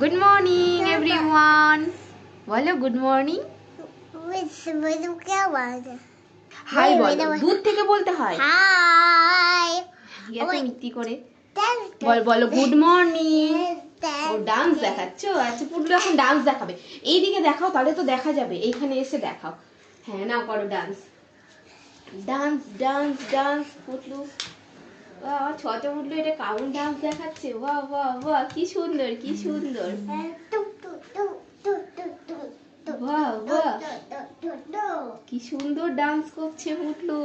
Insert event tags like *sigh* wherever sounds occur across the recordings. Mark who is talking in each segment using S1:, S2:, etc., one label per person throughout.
S1: Good morning everyone বলো good morning hi বলো দূর থেকে বলতে হয়?
S2: হাই
S1: এত মিথ্যি করে। বল বলো গুড মর্নিং ও ডান্স দেখাচ্ছ? আচ্ছা পুটলু এখন ডান্স দেখাবে। এইদিকে দেখাও তাহলে তো দেখা যাবে। এইখানে এসে দেখাও। হ্যাঁ নাও করো dance dance dance dance Putlu. আমার ছোট পুটলু এটা কাউন্ট ডান্স দেখাচ্ছে। বাহ বাহ বাহ, কি সুন্দর কি সুন্দর। বাহ বাহ। কি সুন্দর ডান্স করছে পুটলু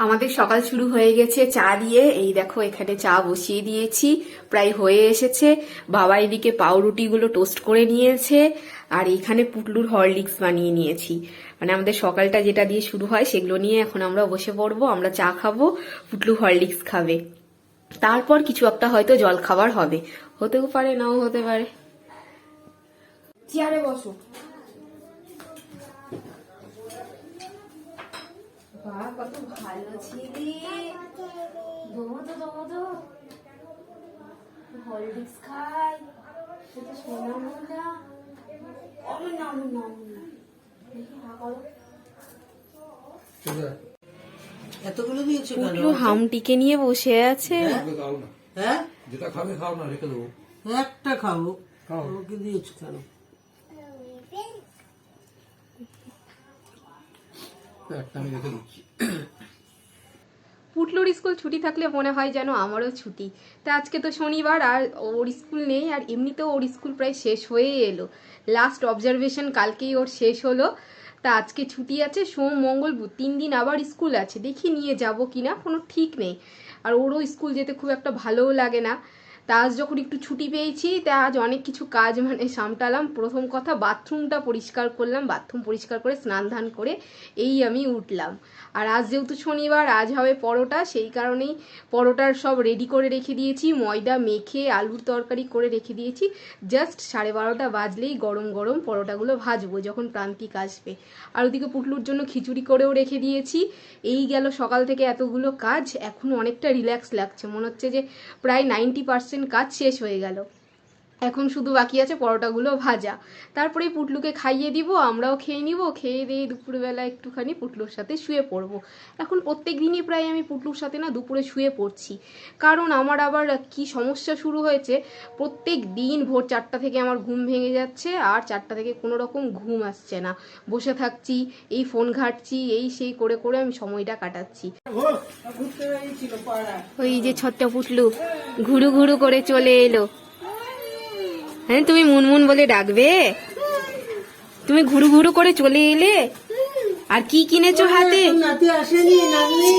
S1: আমাদের সকাল শুরু হয়ে গেছে চা দিয়ে। এই দেখো, এখানে চা বসিয়ে দিয়েছি। প্রায় হয়ে এসেছে। বাবা এদিকে পাউরুটিগুলো টোস্ট করে নিয়েছে। আর এইখানে পুটলুর হরলিক্স বানিয়ে নিয়েছি। মানে আমাদের সকালটা যেটা দিয়ে শুরু হয় সেগুলো নিয়ে এখন আমরা বসে পড়ব, আমরা চা খাব, পুটলু হরলিক্স খাবে। তারপর কিছু একটা হয়তো জল খাবার হবে। হতেও পারে, নাও হতে পারে। চেয়ারে বসো। কত ভালো ছিলি। খাই। অমন না অমন না অমন না দেখি হা করো
S3: এতগুলো দিয়েছ কেন?
S1: পুটলু হামটিকে নিয়ে বসে আছে।
S4: খাও
S3: হ্যাঁ?
S4: যেটা খাবে খাও না রেখে দেবো।
S3: একটা খাব
S4: খাও।
S3: ওকে দিয়েছ কেন?
S4: একটা আমি রেখে দিচ্ছি।
S1: পুটলুর স্কুল ছুটি থাকলে মনে হয় যেন আমারও ছুটি। তা আজকে তো শনিবার আর ওর স্কুল নেই আর এমনিতেও ওর স্কুল প্রায় শেষ হয়েই এলো। লাস্ট অবজারভেশন কালকেই ওর শেষ হলো। তা আজকে ছুটি আছে, সোম, মঙ্গল, বুধ, তিন দিন আবার স্কুল আছে। দেখি নিয়ে যাব কিনা, কোনো ঠিক নেই। আর ওরও স্কুল যেতে খুব একটা ভালোও লাগে না। তা আজ যখন একটু ছুটি পেয়েছি, তা আজ অনেক কিছু কাজ মানে সামটালাম। প্রথম কথা, বাথরুমটা পরিষ্কার করলাম, বাথরুম পরিষ্কার করে স্নান ধান করে এই আমি উঠলাম। আর আজ যেহেতু শনিবার, আজ হবে পরোটা, সেই কারণেই পরোটার সব রেডি করে রেখে দিয়েছি, ময়দা মেখে আলুর তরকারি করে রেখে দিয়েছি। জাস্ট সাড়ে বারোটা বাজলেই গরম গরম পরোটাগুলো ভাজবো যখন প্রান্তিক আসবে। আর ওদিকে পুটলুর জন্য খিচুড়ি করেও রেখে দিয়েছি। এই গেল সকাল থেকে এতগুলো কাজ, এখন অনেকটা রিল্যাক্স লাগছে। মনে হচ্ছে যে প্রায় নাইনটি পার্সেন্ট কাজ শেষ হয়ে গেল। এখন শুধু বাকি আছে পরোটাগুলো ভাজা। তারপরে পুটলুকে খাইয়ে দিব আমরাও খেয়ে নিব খেয়ে দিয়ে দুপুরবেলা একটুখানি পুটলুর সাথে শুয়ে পড়ব। এখন প্রত্যেক দিনই প্রায় আমি পুটলুর সাথে না দুপুরে শুয়ে পড়ছি। কারণ আমার আবার কি সমস্যা শুরু হয়েছে প্রত্যেক দিন ভোর চারটা থেকে আমার ঘুম ভেঙে যাচ্ছে আর চারটা থেকে কোনো রকম ঘুম আসছে না। বসে থাকছি এই ফোন ঘাটছি এই সেই করে করে আমি সময়টা কাটাচ্ছি। ওই যে ছটটা পুটলু ঘুরু ঘুরু করে চলে এলো। হ্যাঁ তুমি মুনমুন বলে ডাকবে? তুমি ঘুরু ঘুরু করে চলে এলে? আর কি কিনেছো হাতে?
S3: নাতি আসেনি নাতনি।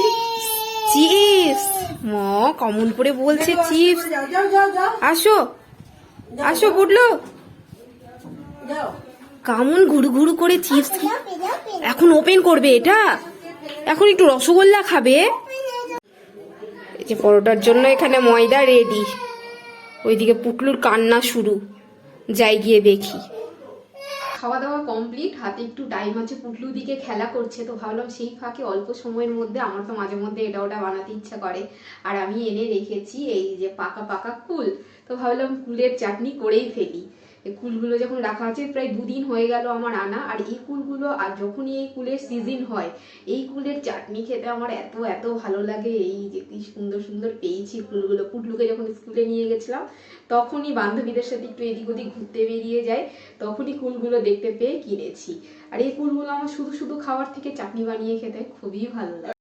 S1: চিপস। ম কমন করে বলছে চিপস।
S3: যাও যাও যাও যাও।
S1: আসো। আসো
S3: যাও।
S1: কেমন ঘুরু ঘুরু করে চিপস এখন ওপেন করবে এটা? এখন একটু রসগোল্লা খাবে? এই যে পরোটার জন্য এখানে ময়দা রেডি ওইদিকে পুটলুর কান্না শুরু। যাই গিয়ে দেখি। খাওয়া দাওয়া কমপ্লিট হাতে একটু টাইম আছে, পুটলু দিকে খেলা করছে, তো ভাবলাম সেই ফাঁকে অল্প সময়ের মধ্যে, আমার তো মাঝে মধ্যে এটা ওটা বানাতে ইচ্ছা করে। আর আমি এনে রেখেছি এই যে পাকা পাকা কুল, তো ভাবলাম কুলের চাটনি করেই ফেলি। এই কুলগুলো যখন রাখা আছে, প্রায় দুদিন হয়ে গেল আমার আনা, আর এই কুলগুলো আর যখনই এই কুলের সিজন হয়, এই কুলের চাটনি খেতে আমার এত এত ভালো লাগে। এই যে কি সুন্দর সুন্দর পেয়েছি কুলগুলো। পুটলুকে যখন স্কুলে নিয়ে গেছিলাম, তখনই বান্ধবীদের সাথে একটু এদিক ওদিক ঘুরতে বেরিয়ে যায় তখনই কুলগুলো দেখতে পেয়ে কিনেছি। আর এই কুলগুলো আমার শুধু শুধু খাওয়ার থেকে চাটনি বানিয়ে খেতে খুবই ভালো লাগে।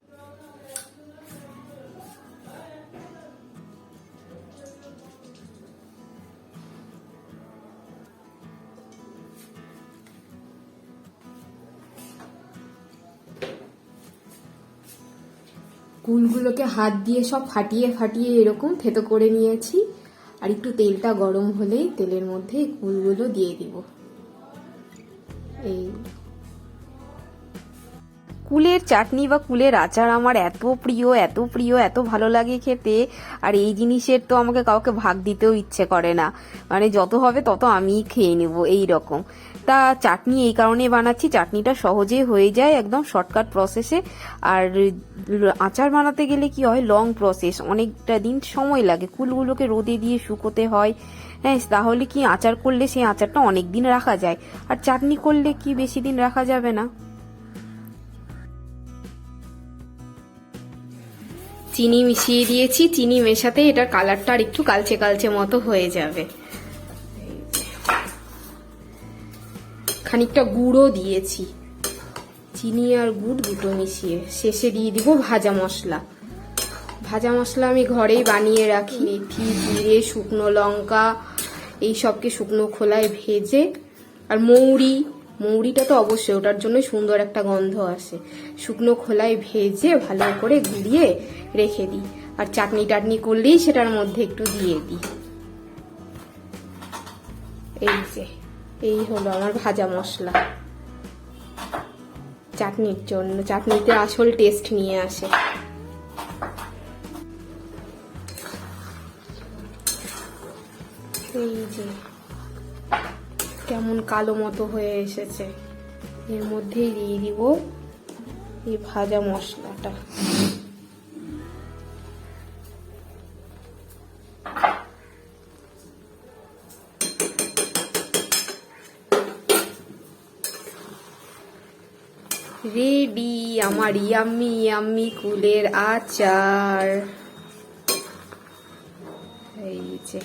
S1: কুলগুলোকে হাত দিয়ে সব ফাটিয়ে ফাটিয়ে এরকম থেতো করে নিয়েছি। আর একটু তেলটা গরম হলেই তেলের মধ্যে এই কুলগুলো দিয়ে দিব। এই কুলের চাটনি বা কুলের আচার আমার এত প্রিয় এত প্রিয়, এত ভালো লাগে খেতে। আর এই জিনিসের তো আমাকে কাউকে ভাগ দিতেও ইচ্ছে করে না। মানে যত হবে তত আমিই খেয়ে নেব এই রকম তা চাটনি এই কারণে বানাচ্ছি। চাটনিটা সহজে হয়ে যায় একদম শর্টকাট প্রসেসে আর আচার বানাতে গেলে কি হয়? লং প্রসেস অনেকটা দিন সময় লাগে। কুলগুলোকে রোদে দিয়ে শুকোতে হয়। হ্যাঁ তাহলে কি আচার করলে সেই আচারটা অনেক দিন রাখা যায়? আর চাটনি করলে কি বেশি দিন রাখা যাবে না? চিনি মিশিয়ে দিয়েছি। চিনি মেশাতে এটার কালারটা আর একটু কালচে কালচে মতো হয়ে যাবে। খানিকটা গুঁড়ো দিয়েছি। চিনি আর গুড় দুটো মিশিয়ে শেষে দিয়ে দিব ভাজা মশলা। ভাজা মশলা আমি ঘরেই বানিয়ে রাখি, মেথি, জিরে, শুকনো লঙ্কা, এই সবকে শুকনো খোলায় ভেজে। আর মৌরি, মৌরিটা তো অবশ্যই, ওটার জন্য সুন্দর একটা গন্ধ আসে। শুকনো খোলায় ভেজে ভালো করে গুলিয়ে রেখে দিই। আর চাটনি টাটনি করলেই সেটার মধ্যে একটু দিয়ে দিই। এই যে। এই হলো আমার ভাজা মশলা। চাটনির জন্য, চাটনিতে আসল টেস্ট নিয়ে আসে। এই যে, কেমন কালো মতো হয়ে এসেছে। এর মধ্যেই দিয়ে দিব এই ভাজা মশলাটা। আমার ইয়াম্মি ইয়াম্মি কুলের আচার। এই যে।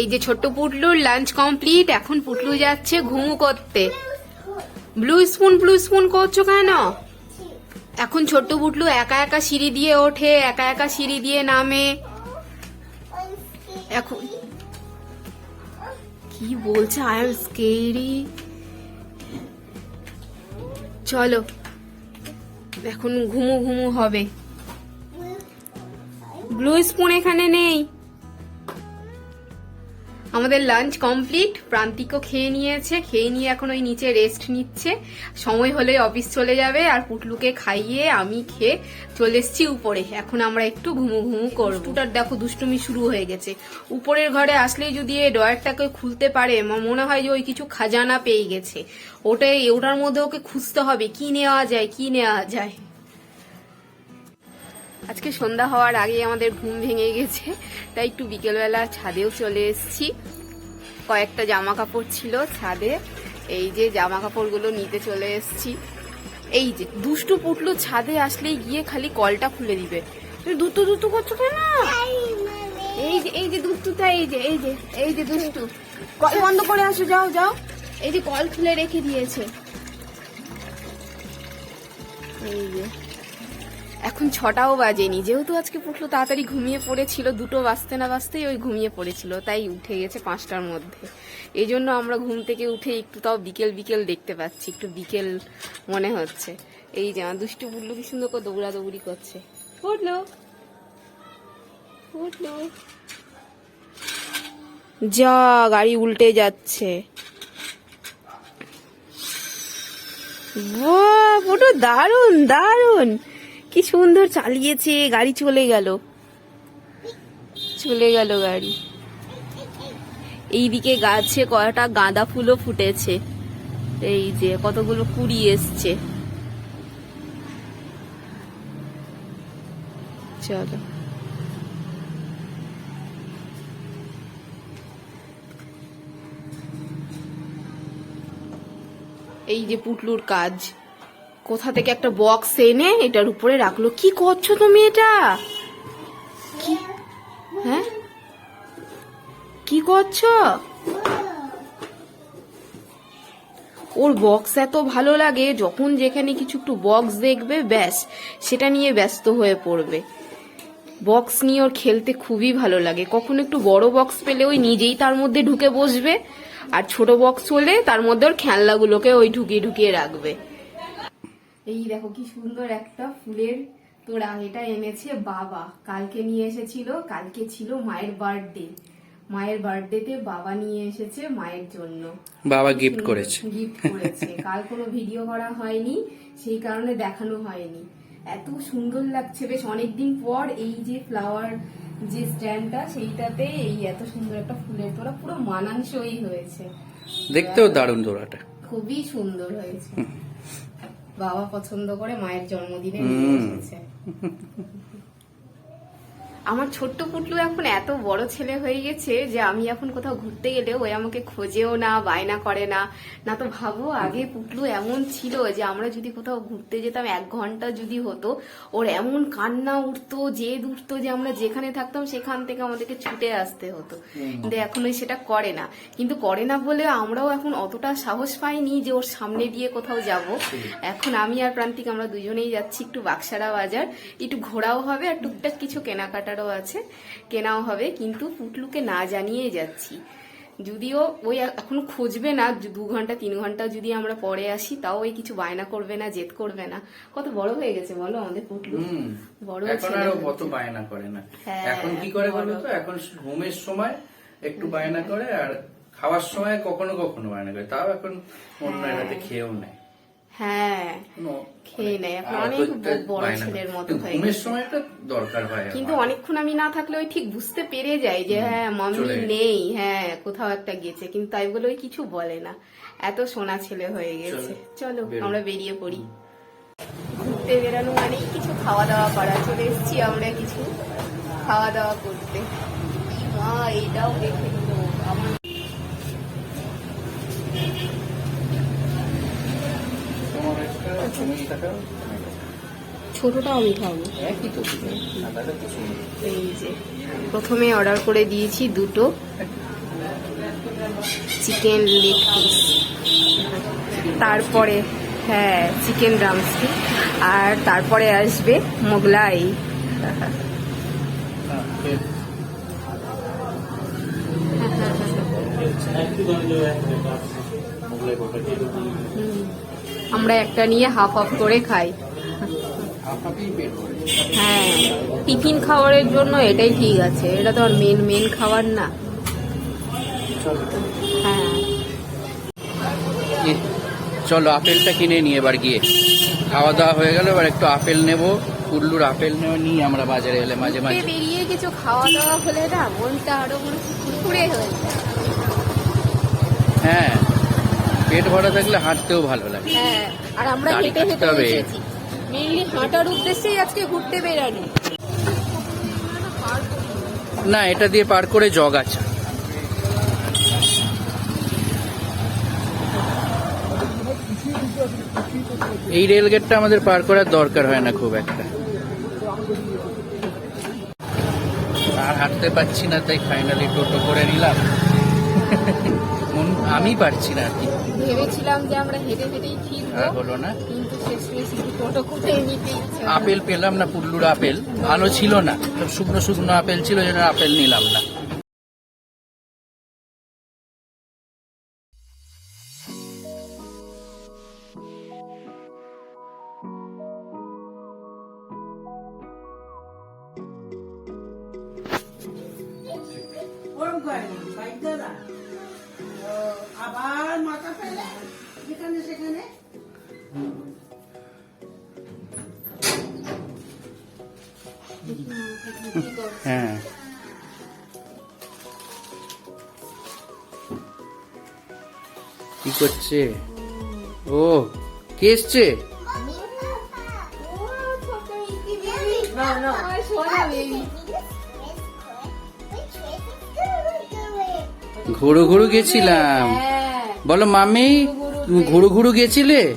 S1: এই যে ছোট্ট পুটলুর লাঞ্চ কমপ্লিট এখন পুটলু যাচ্ছে ঘুমু করতে। ব্লু স্পুন ব্লু স্পুন করছ কেন? এখন ছোট্ট পুটলু একা একা সিঁড়ি দিয়ে ওঠে, একা একা সিঁড়ি দিয়ে নামে। এখন কি বলছে আই এম স্কেরি চলো, এখন ঘুমু ঘুমু হবে। ব্লু স্পুন এখানে নেই। আমাদের লাঞ্চ কমপ্লিট প্রান্তিকও খেয়ে নিয়েছে, খেয়ে নিয়ে এখন ওই নিচে রেস্ট নিচ্ছে। সময় হলে অফিস চলে যাবে, আর পুটলুকে খাইয়ে আমি খেয়ে চলে এসছি উপরে। এখন আমরা একটু ঘুমু ঘুমু করব। টুটার দেখো, দুষ্টুমি শুরু হয়ে গেছে। উপরের ঘরে আসলেই যদি এই ডয়ারটাকে খুলতে পারে মনে হয় যে ওই কিছু খাজানা পেয়ে গেছে। ওটাই, ওটার মধ্যে ওকে খুঁজতে হবে, কি নেওয়া যায়, কি নেওয়া যায়। আজকে সন্ধ্যা হওয়ার আগে আমাদের ঘুম ভেঙে গেছে, তাই একটু বিকেলবেলা ছাদেও চলে এসেছি। কয়েকটা জামা কাপড় ছিল ছাদে, এই যে জামা কাপড়গুলো নিতে চলে এসেছি। এই যে, দুষ্টু পুটলু ছাদে আসলেই গিয়ে খালি কলটা খুলে দিবে। দুতু দুতু করছ কেন? এই যে এই যে দুষ্টুটা, এই যে এই যে এই যে দুষ্টু। কল বন্ধ করে আসো, যাও যাও। এই যে কল খুলে রেখে দিয়েছে। এই যে। এখন ছটাও বাজেনি। যেহেতু আজকে পুটলো তাড়াতাড়ি ঘুমিয়ে পড়েছিল, দুটো বাজতে না বাজতেই ওই ঘুমিয়ে পড়েছিল, তাই উঠে গেছে পাঁচটার মধ্যে। এই জন্য আমরা ঘুম থেকে উঠে একটু তাও বিকেল বিকেল দেখতে পাচ্ছি, একটু বিকেল মনে হচ্ছে। এই যে আমার দুষ্টু পুটলু কি সুন্দর করে দৌড়া দৌড়ি করছে পুটলো যা, গাড়ি উল্টে যাচ্ছে। দারুণ দারুণ কি সুন্দর চালিয়েছে, গাড়ি চলে গেল। চলে গেল গাড়ি। এইদিকে গাছে কয়টা গাঁদা ফুলও ফুটেছে। এই যে কতগুলো কুড়ি এসছে। চলো। এই যে পুটলুর কাজ। কোথা থেকে একটা বক্স এনে এটার উপরে রাখল? কি করছ তুমি এটা? কি? হ্যাঁ? কি করছ? ওর বক্স এত ভালো লাগে, যখন যেখানে কিছু একটু বক্স দেখবে, ব্যাস, সেটা নিয়ে ব্যস্ত হয়ে পড়বে। বক্স নিয়ে ওর খেলতে খুবই ভালো লাগে। কখন একটু বড় বক্স পেলে ওই নিজেই তার মধ্যে ঢুকে বসবে, আর ছোট বক্স হলে তার মধ্যে ওর খেলনাগুলোকে ওই ঢুকিয়ে ঢুকিয়ে রাখবে। এই দেখো কি সুন্দর একটা ফুলের তোড়া এটা এনেছে বাবা। কালকে নিয়ে এসেছিল কালকে ছিল মায়ের বার্থডে মায়ের বার্থডেতে বাবা নিয়ে এসেছে মায়ের জন্য।
S2: বাবা গিফট করেছে।
S1: গিফট করেছে। কাল কোনো ভিডিও করা হয়নি সেই কারণে দেখানো হয়নি। এত সুন্দর লাগছে বেশ অনেকদিন পর এই যে ফ্লাওয়ার যে স্ট্যান্ডটা সেইটাতে এই এত সুন্দর একটা ফুলের তোড়া পুরো মানানসই হয়েছে।
S2: দেখতেও দারুণ দোড়াটা
S1: খুবই সুন্দর হয়েছে। বাবা পছন্দ করে মায়ের জন্মদিনে নিয়ে এসেছে। আমার ছোট্ট পুটলু এখন এত বড় ছেলে হয়ে গেছে যে আমি এখন কোথাও ঘুরতে গেলে ওই আমাকে খোঁজেও না বায়না করে না। না তো ভাবো আগে পুটলু এমন ছিল যে আমরা যদি কোথাও ঘুরতে যেতাম এক ঘণ্টা যদি হতো ওর এমন কান্না উঠতো জেদ উঠতো যে আমরা যেখানে থাকতাম সেখান থেকে আমাদেরকে ছুটে আসতে হতো। কিন্তু এখন ওই সেটা করে না। কিন্তু করে না বলে আমরাও এখন অতটা সাহস পাইনি যে ওর সামনে দিয়ে কোথাও যাব। এখন আমি আর প্রান্তিক আমরা দুজনেই যাচ্ছি একটু বাক্সারা বাজার। একটু ঘোরাও হবে আর টুকটাক কিছু কেনাকাটারও আছে কেনাও হবে কিন্তু পুটলুকে না জানিয়ে যাচ্ছি। যদিও ওই এখন খুঁজবে না দু ঘণ্টা তিন ঘণ্টা যদি আমরা পরে আসি তাও ওই কিছু বায়না করবে না জেদ করবে না। কত বড় হয়ে গেছে বলো আমাদের পুটলু। বড়
S2: এখন আরও
S1: হয়েছে।
S2: কত বায়না করে না।
S1: হ্যাঁ,
S2: এখন কি করে বলো। তো? এখন ঘুমের সময় একটু বায়না করে আর খাওয়ার সময় কখনো কখনো বায়না করে তাও এখন অন্য এটাতে খেয়েও নেয়।
S1: হ্যাঁ খেয়ে নেয়। এখন অনেক বড় ছেলের মতো
S2: কিন্তু
S1: হয়ে
S2: ঘুমের। দরকার হয়
S1: কিন্তু অনেকক্ষণ আমি না থাকলে ওই ঠিক বুঝতে পেরে যাই যে হ্যাঁ মাম্মি নেই হ্যাঁ কোথাও একটা গেছে। কিন্তু তাই বলে ওই কিছু বলে না। এত সোনা ছেলে হয়ে গেছে। চলো আমরা বেরিয়ে পড়ি। ঘুরতে বেরানো মানেই কিছু খাওয়া দাওয়া করা। চলে এসেছি আমরা কিছু খাওয়া দাওয়া করতে। মা এইটাও দেখে আমার ছোটটাও আমি খাব। এই যে প্রথমে অর্ডার করে দিয়েছি দুটো। চিকেন লেগ পিস তারপরে হ্যাঁ চিকেন ড্রামস্টিক আর তারপরে আসবে মোগলাই।
S2: হ্যাঁ,
S1: হুম। আমরা একটা নিয়ে হাফ হাফ করে খাই। হ্যাঁ টিফিন খাওয়ারের জন্য এটাই ঠিক আছে এটা তো আর মেন মেন খাবার না।
S2: চলো।
S1: হ্যাঁ।
S2: চলো আপেলটা কিনে নিয়ে এবার গিয়ে। খাওয়া দাওয়া হয়ে গেল এবার একটু আপেল নেব কুল্লুর আপেল নেওয়া নিয়ে আমরা বাজারে এলে মাঝে মাঝে।
S1: বেরিয়ে কিছু খাওয়া দাওয়া হলে না মনটা আরও মনে হয়ে যায়।
S2: হ্যাঁ। পেট ভরা থাকলে হাঁটতেও ভালো লাগে।
S1: হ্যাঁ আর আমরা হেঁটে হেঁটে। এসেছি। মেইনলি হাঁটার উদ্দেশ্যেই আজকে ঘুরতে বেরানো
S2: না এটা দিয়ে পার করে জগ আছে। এই রেলগেটটা আমাদের পার করার দরকার হয় না খুব একটা। আর হাঁটতে পারছি না তাই ফাইনালি টোটো করে নিলাম। আমি পারছি না আর কি।
S1: ভেবেছিলাম যে আমরা হেঁটে হেঁটেই ফিরবো
S2: হলো না।
S1: কিন্তু শেষমেশ টোটো করে নিতে ইচ্ছে
S2: আপেল পেলাম না পুল্লুর আপেল। ভালো ছিল না সব শুকনো শুকনো আপেল ছিল যেন আপেল নিলাম না।
S3: ওরম
S2: হ্যাঁ। কি করছে? ও কে এসছে। ঘুরু ঘুরু গেছিলাম।
S1: হ্যাঁ।
S2: বলো মামি তুমি ঘুরু ঘুরু গেছিলে?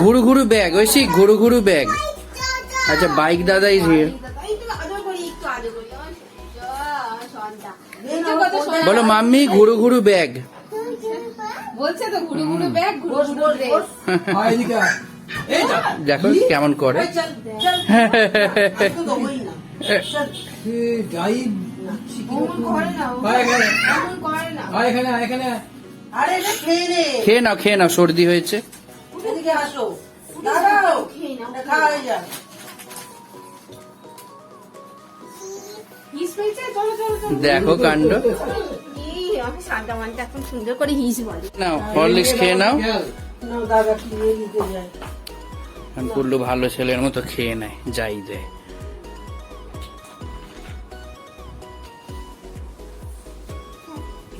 S1: ঘুরু ঘুরু ব্যাগ
S2: ওই সেই ঘুরু ঘুরু ব্যাগ আচ্ছা বাইক দাদা ইজ হিয়ার। বলো মাম্মি ঘুরু ঘুরু ব্যাগ *laughs* দেখো কেমন করে। *laughs*
S3: খেয়ে
S2: নাও খেয়ে নাও সর্দি হয়েছে।
S3: হয়ে
S2: দেখো কাণ্ড।
S1: এই আমি সাদা মানটা এখন সুন্দর করে
S2: নাও হরলিক্স খেয়ে নাও। পুল্লু ভালো ছেলের মতো খেয়ে নেয় যাই দেয়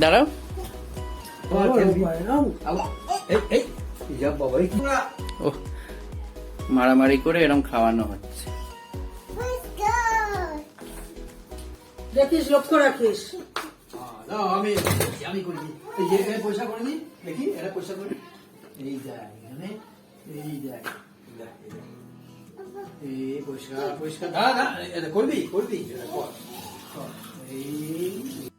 S2: দাঁড়াও। মারামারি করে এরকম খাওয়ানো হচ্ছে।
S3: দেখিস লক্ষ্য রাখিস।
S4: আমি করি পয়সা দেখি এটা পয়সা করে এই দেখ এখানে দেখ করবি। এই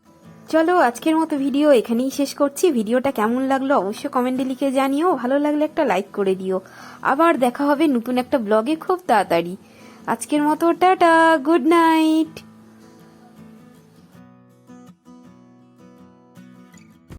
S1: চলো, আজকের মতো ভিডিও এখানেই শেষ করছি। ভিডিওটা কেমন লাগল অবশ্যই কমেন্টে লিখে জানিও। ভালো লাগলে একটা লাইক করে দিও। আবার দেখা হবে নতুন একটা ব্লগে খুব তাড়াতাড়ি। আজকের মতো, টাটা গুড নাইট